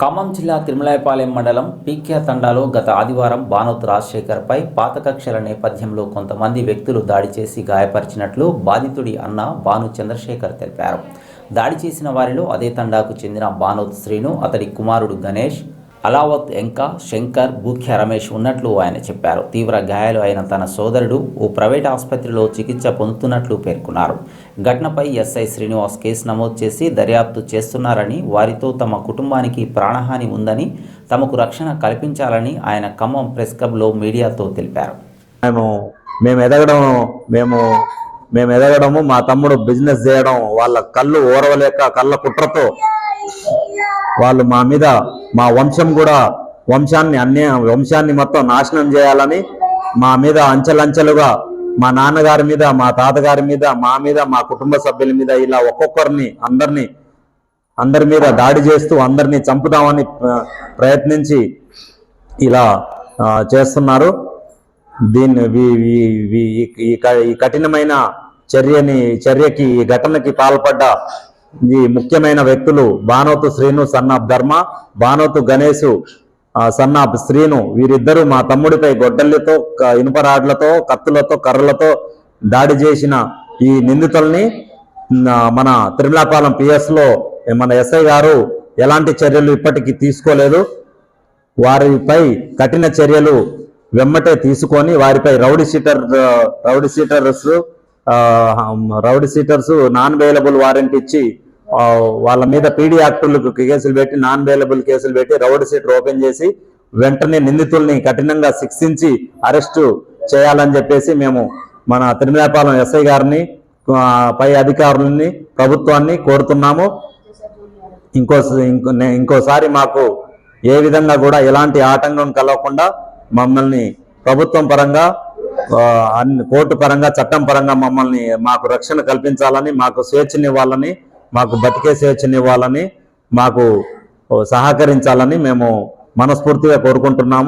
ఖమ్మం జిల్లా తిరుమలాయపాలెం మండలం పీక్యా తండాలో గత ఆదివారం బానోత్ రాజశేఖర్పై పాత కక్షల నేపథ్యంలో కొంతమంది వ్యక్తులు దాడి చేసి గాయపరిచినట్లు బాధితుడి అన్న బాను చంద్రశేఖర్ తెలిపారు. దాడి చేసిన వారిలో అదే తండాకు చెందిన బానోత్ శ్రీను అతడి కుమారుడు గణేష్ అలావత్ ఎంకా శంకర్ భూఖ్య రమేష్ ఉన్నట్లు ఆయన చెప్పారు. తీవ్ర గాయాలు అయిన తన సోదరుడు ఓ ప్రైవేట్ ఆసుపత్రిలో చికిత్స పొందుతున్నట్లు పేర్కొన్నారు. ఘటనపై ఎస్ఐ శ్రీనివాస్ కేసు నమోదు చేసి దర్యాప్తు చేస్తున్నారని వారితో తమ కుటుంబానికి ప్రాణహాని ఉందని తమకు రక్షణ కల్పించాలని ఆయన ఖమ్మం ప్రెస్ క్లబ్లో మీడియాతో తెలిపారు. మేము మేము ఎదగడం మేము మేము ఎదగడము మా తమ్ముడు బిజినెస్ చేయడం వాళ్ళ కళ్ళు ఓరవలేక కళ్ళ కుట్రతో వాళ్ళు మా మీద మా వంశం కూడా వంశాన్ని అన్య వంశాన్ని మొత్తం నాశనం చేయాలని మా మీద అంచెలంచెలుగా మా నాన్నగారి మీద మా తాతగారి మీద మా మీద మా కుటుంబ సభ్యుల మీద ఇలా ఒక్కొక్కరిని అందరినీ అందరి మీద దాడి చేస్తూ అందరినీ చంపుదామని ప్రయత్నించి ఇలా చేస్తున్నారు. దీన్ని వీ- వీ- ఈ- ఈ కఠినమైన చర్యని చర్యకి ఈ ఘటనకి పాల్పడ్డ ఈ ముఖ్యమైన వ్యక్తులు బానోతు శ్రీను సన్నాబ్ ధర్మ బానోతు గణేష్ ఆ, సన్నాబ్ శ్రీను వీరిద్దరూ మా తమ్ముడిపై గొడ్డళ్ళతో క- ఇనుప రాడ్లతో కత్తులతో కర్రలతో దాడి చేసిన ఈ నిందితుల్ని మన తిరుమలాపాలెం పిఎస్లో మన ఎస్ఐ గారు ఎలాంటి చర్యలు ఇప్పటికీ తీసుకోలేదు. వారిపై కఠిన చర్యలు వెమ్మటే తీసుకొని వారిపై rowdy sheeter rowdy sheeters rowdy sheeters non bailable warrant ఇచ్చి వాళ్ళ మీద పీడీ యాక్టులకు కేసులు పెట్టి నాన్ అవైలబుల్ కేసులు పెట్టి రౌడీ సీటర్ ఓపెన్ చేసి వెంటనే నిందితుల్ని కఠినంగా శిక్షించి అరెస్టు చేయాలని చెప్పేసి మేము మన తిరుమలాపాలెం ఎస్ఐ గారిని పై అధికారులని ప్రభుత్వాన్ని కోరుతున్నాము. ఇంకో ఇంకో నే- ఇంకోసారి మాకు ఏ విధంగా కూడా ఎలాంటి ఆటంకం కలగకుండా మమ్మల్ని ప్రభుత్వం పరంగా అన్ని కోర్టు పరంగా చట్టం పరంగా మమ్మల్ని మాకు రక్షణ కల్పించాలని మాకు స్వేచ్ఛనివ్వాలని మాకు బతికే స్వేచ్ఛనివ్వాలని మాకు సహకరించాలని మేము మనస్ఫూర్తిగా కోరుకుంటున్నాము.